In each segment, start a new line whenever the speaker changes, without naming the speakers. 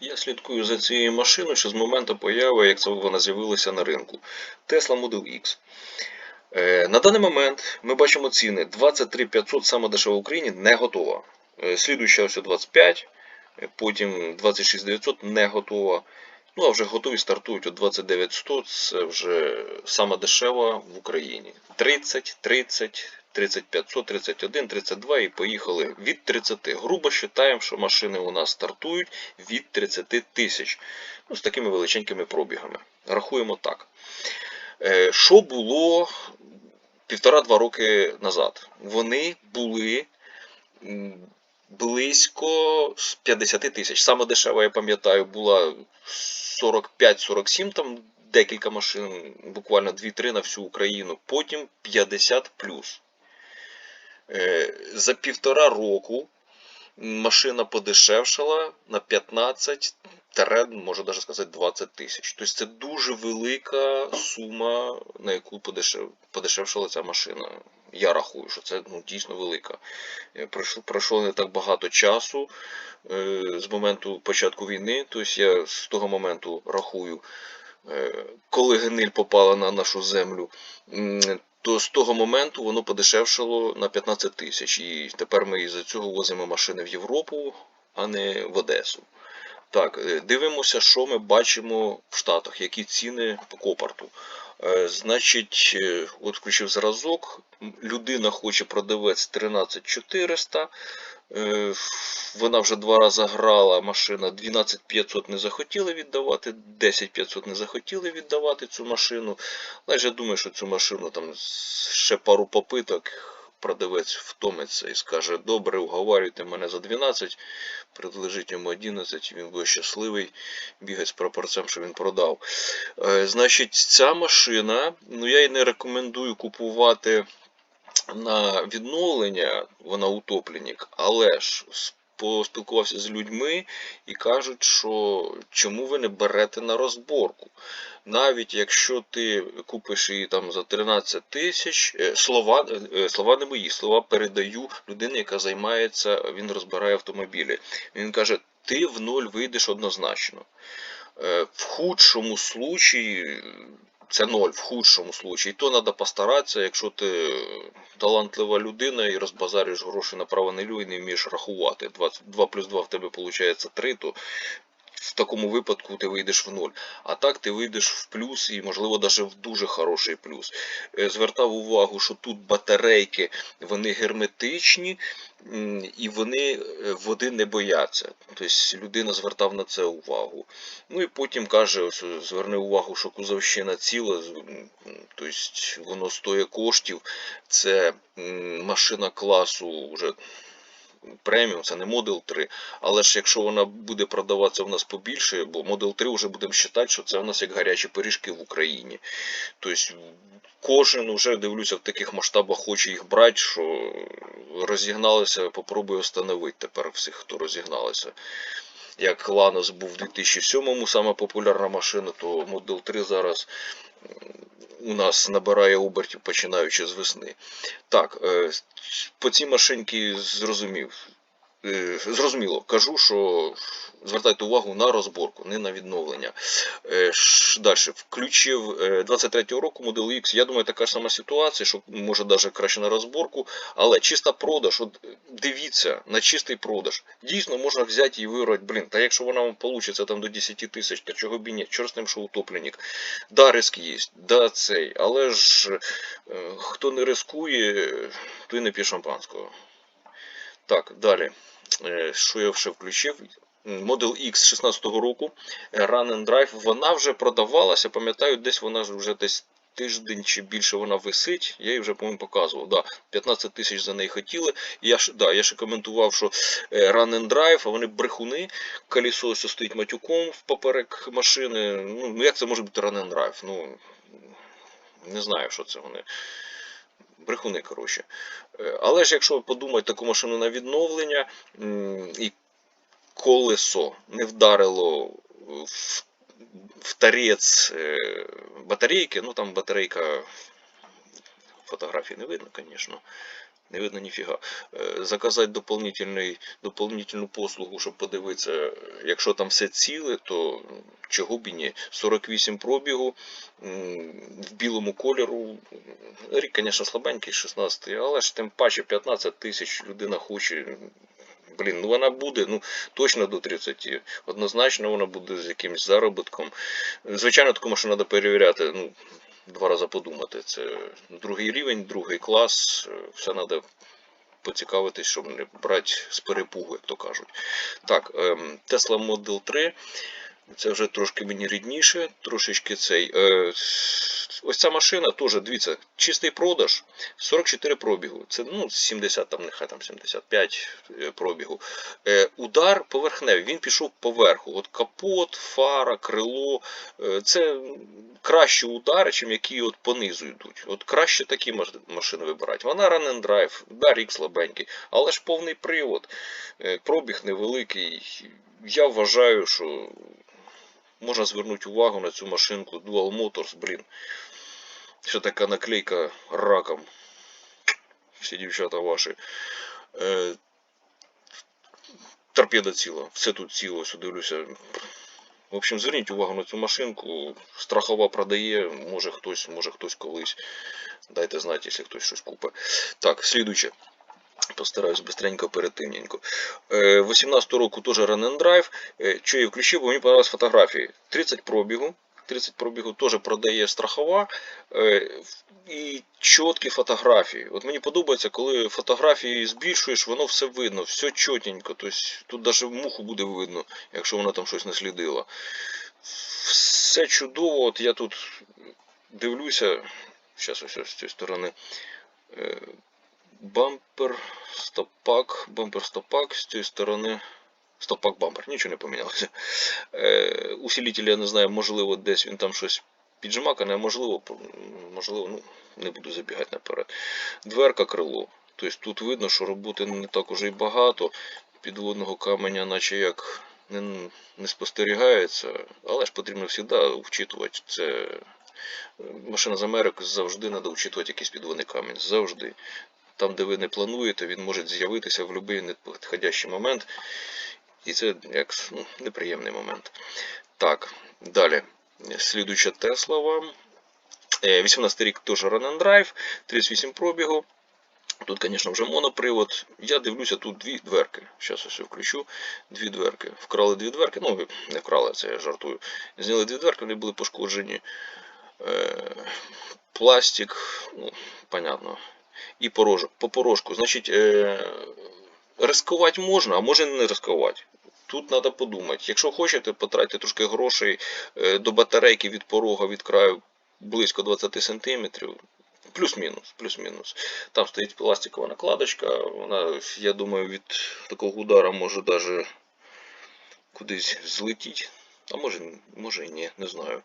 Я слідкую за цією машиною ще з моменту появи, як це вона з'явилася на ринку. Tesla Model X. Е, На даний момент ми бачимо ціни 23 500, саме дешева в Україні, не готова. Е, Слідуюча ось 25, е, потім 26 900 не готова. Ну а вже готові стартують от 29 100, це вже сама дешева в Україні. 30, 30, 30 500, 31, 32 і поїхали від 30. Грубо вважаємо, що машини у нас стартують від 30 тисяч. Ну, з такими величенькими пробігами. Рахуємо так. Е, Що було півтора-два роки назад? Вони були близько 50 тисяч. Саме дешева, я пам'ятаю, була 45-47, там декілька машин, буквально 2-3 на всю Україну. Потім 50 плюс. Е, За півтора року машина подешевшала на 15 таре, можу навіть сказати, 20 тисяч. Тобто це дуже велика сума, на яку подешевшала ця машина. Я рахую, що це ну, дійсно велика. Е, Пройшло, пройшло не так багато часу е, з моменту початку війни. Тобто я з того моменту рахую, коли гниль попала на нашу землю. То з того моменту воно подешевшало на 15 тисяч. І тепер ми із-за цього возимо машини в Європу, а не в Одесу. Так, е, дивимося, що ми бачимо в Штатах, які ціни по копарту. Е, Значить, е, от включив зразок, людина хоче продавець 13400, е, вона вже два рази грала, машина 12500 не захотіли віддавати, 10500 не захотіли віддавати цю машину. Але я думаю, що цю машину там ще пару попиток продавець втомиться і скаже, добре, уговарюйте мене за 12, предложить йому 11, він буде щасливий, бігать з прапорцем, що він продав. Е, Значить, ця машина, ну я її не рекомендую купувати на відновлення, вона утопленник, але ж поспілкувався з людьми і кажуть, що чому ви не берете на розборку. Навіть якщо ти купиш її там за 13 тисяч, е, слова, е, слова не мої, слова передаю людині, яка займається, він розбирає автомобілі. Він каже, ти в ноль вийдеш однозначно. Е, В худшому случаї це ноль в худшому случаї. То треба постаратися, якщо ти талантлива людина і розбазарюєш гроші направо нелю і не вмієш рахувати. 20 2 плюс 2 в тебе виходить 3, то в такому випадку ти вийдеш в ноль. А так ти вийдеш в плюс і, можливо, навіть в дуже хороший плюс. Е, Звертав увагу, що тут батарейки вони герметичні і вони е, води не бояться. Тобто людина звертав на це увагу. Ну і потім каже, ось, зверни увагу, що кузовщина ціла, тобто воно стоїть коштів. Це машина класу вже преміум, це не Model 3. Але ж якщо вона буде продаватися в нас побільше, бо Model 3 вже будемо вважати, що це в нас як гарячі пиріжки в Україні. Тобто кожен вже дивлюся в таких масштабах хоче їх брати, що розігналися, попробую встановити тепер всіх, хто розігналися. Як Ланос був в 2007-му сама популярна машина, то Model 3 зараз у нас набирає обертів починаючи з весни. Так, е, по цій машинці зрозумів. Е, Зрозуміло, кажу, що звертайте увагу на розборку, не на відновлення. Далі, включив е, 23-го року Model X. Я думаю, така ж сама ситуація, що може навіть краще на розборку, але чиста продаж, от дивіться на чистий продаж. Дійсно можна взяти і виграти, блін, та якщо вона вам вийде там до 10 тисяч, то чого б і ні, чорт з ним, що утопленник. Да, риск є, да, цей, але ж е, хто не рискує, той не п'є шампанського. Так, далі. Е, Що я ще включив? Model X 16-го року, е, Run and Drive, вона вже продавалася, пам'ятаю, десь вона вже десь тиждень чи більше вона висить, я її вже, по-моєму, показував. Да, 15 тисяч за неї хотіли. Я, ж- да, я ще коментував, що е, Run and Drive, а вони брехуни, колесо ось стоїть матюком в поперек машини. Ну, як це може бути Run and Drive? Ну, не знаю, що це вони. Брехуни, коротше. Е, Але ж якщо подумати таку машину на відновлення, і колесо не вдарило в, в тарець е, батарейки, ну там батарейка фотографії не видно, звісно. Не видно ніфіга. Е, Заказати дополнительний, дополнительну послугу, щоб подивитися, якщо там все ціле, то чого б і ні. 48 пробігу в білому кольору. Рік, звісно, слабенький, 16, але ж тим паче 15 тисяч людина хоче. Блін, ну вона буде, ну точно до 30. Однозначно вона буде з якимось заробітком. Звичайно, такому, що треба перевіряти, ну, два рази подумати. Це другий рівень, другий клас, е, все треба поцікавитись, щоб не брати з перепугу, як то кажуть. Так, ем, Tesla Model 3. Це вже трошки мені рідніше, трошечки цей. Е, ось ця машина теж, дивіться, чистий продаж, 44 пробігу. Це ну, 70, там, нехай там 75 е, пробігу. Е, удар поверхневий, він пішов поверху. От капот, фара, крило. Е, це кращі удари, чим які от понизу йдуть. От краще такі машини вибирати. Вона run and drive, да, рік слабенький, але ж повний привод, е, пробіг невеликий. Я вважаю, що можна звернути увагу на цю машинку Dual Motors, блін. Ще така наклейка раком. Всі дівчата ваші. Е, торпеда ціла, все тут ціло, ось дивлюся. В общем, зверніть увагу на цю машинку. Страхова продає, може хтось, може хтось колись. Дайте знати, якщо хтось щось купить. Так, слідуюче. Постараюсь быстренько, оперативненько. Е, 18 року теж Run and Drive. Е, Що я включив, бо мені понравились фотографії. 30 пробігу. 30 пробігу теж продає страхова. Е, І чіткі фотографії. От мені подобається, коли фотографії збільшуєш, воно все видно, все чотенько. Тобто тут навіть муху буде видно, якщо вона там щось наслідила. Все чудово. От я тут дивлюся. Зараз ось з цієї сторони. Бампер, стопак, бампер, стопак, з цієї сторони. Стопак бампер, нічого не помінялося. Е, усилитель, я не знаю, можливо, десь він там щось піджимакане, а можливо, можливо, ну, не буду забігати наперед. Дверка крило. Тобто тут видно, що роботи не так уже і багато. Підводного каменя, наче як не, не спостерігається, але ж потрібно завжди вчитувати. Це е, машина з Америки завжди треба вчитувати якийсь підводний камінь. Завжди. Там, де ви не плануєте, він може з'явитися в будь-який неподходящий момент. І це як ну, неприємний момент. Так, далі. Слідуюча Тесла вам. Е, 18 рік теж Run and Drive, 38 пробігу. Тут, звісно, вже монопривод. Я дивлюся, тут дві дверки. Зараз ось включу. Дві дверки. Вкрали дві дверки. Ну, не вкрали, це я жартую. Зняли дві дверки, вони були пошкоджені. Е, пластик, ну, понятно. І порожок. По порожку. Значить, е, ризикувати можна, а може не ризикувати. Тут треба подумати. Якщо хочете, потратьте трошки грошей е, до батарейки від порога від краю близько 20 см. Плюс-мінус, плюс-мінус. Там стоїть пластикова накладочка. Вона, я думаю, від такого удара може навіть кудись злетіти. А може, може і ні, не знаю.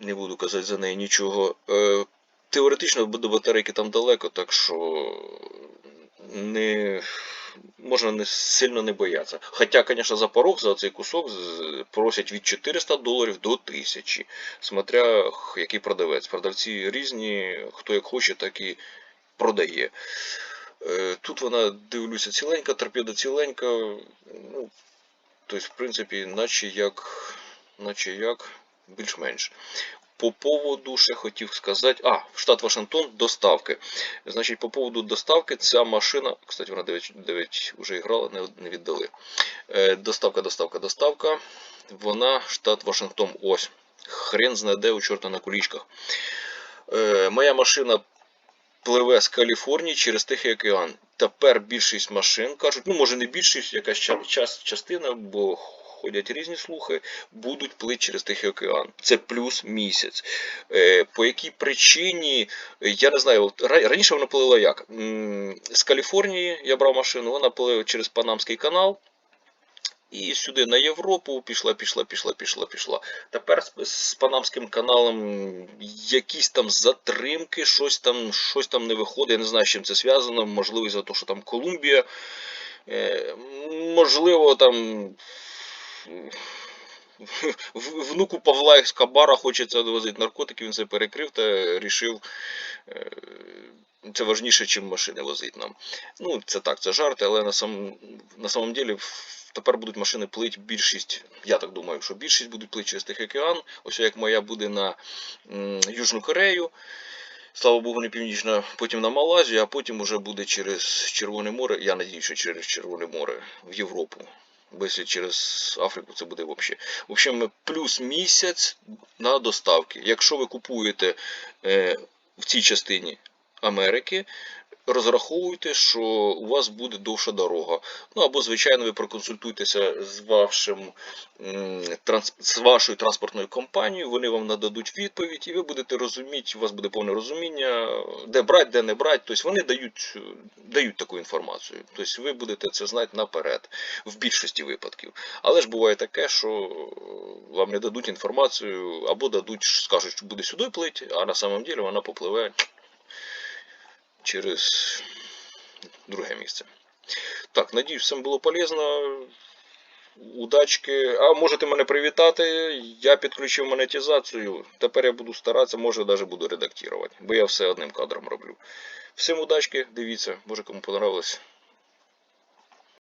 Не буду казати за неї нічого. Е, теоретично до батарейки там далеко, так що не, можна не сильно не боятися. Хоча, звісно, за порог за цей кусок просять від 400 доларів до 1000, смотря який продавець. Продавці різні, хто як хоче, так і продає. Е, Тут вона, дивлюся, ціленька, торпеда ціленька. Ну, тобто, в принципі, наче як, наче як більш-менш. По поводу ще хотів сказати. А, штат Вашингтон, доставки. Значить, по поводу доставки, ця машина. Кстати, вона 9, 9 вже грала, не, віддали. Е, доставка, доставка, доставка. Вона штат Вашингтон. Ось. Хрен знайде у чорта на кулічках. Е, моя машина пливе з Каліфорнії через Тихий океан. Тепер більшість машин кажуть, ну може не більшість, якась час, частина, бо ходять різні слухи, будуть плити через Тихий океан. Це плюс місяць. Е, по якій причині, е, я не знаю, раніше вона плила як? З Каліфорнії я брав машину, вона плила через Панамський канал. І сюди на Європу пішла, пішла, пішла, пішла, пішла. Тепер з, Панамським каналом якісь там затримки, щось там, щось там не виходить. Я не знаю, з чим це зв'язано. Можливо, за те, що там Колумбія. Е, можливо, там внуку Павла Ескабара хочеться довозити наркотики, він це перекрив та рішив е, це важніше, чим машини возить нам. Ну, це так, це жарти, але на сам, на самом в- тепер будуть машини плить більшість, я так думаю, що більшість будуть плити через Тихий океан. Ось як моя буде на Южну Корею. Слава Богу, не північна, потім на Малайзію, а потім уже буде через Червоне море. Я надіюся, що через Червоне море в Європу. Якщо через Африку це буде взагалі. В общем, плюс місяць на доставки. Якщо ви купуєте е, в цій частині Америки, розраховуйте, що у вас буде довша дорога. Ну або, звичайно, ви проконсультуйтеся з вашим з вашою транспортною компанією, вони вам нададуть відповідь, і ви будете розуміти, у вас буде повне розуміння, де брати, де не брати. Тобто вони дають, дають таку інформацію. Тобто ви будете це знати наперед, в більшості випадків. Але ж буває таке, що вам не дадуть інформацію, або дадуть, скажуть, що буде сюди плити, а на самом деле вона попливе через друге місце. Так, надіюсь, всім було полезно. Удачки. А можете мене привітати. Я підключив монетизацію. Тепер я буду старатися, може навіть буду редактувати, бо я все одним кадром роблю. Всім удачки, дивіться, може кому понравилось.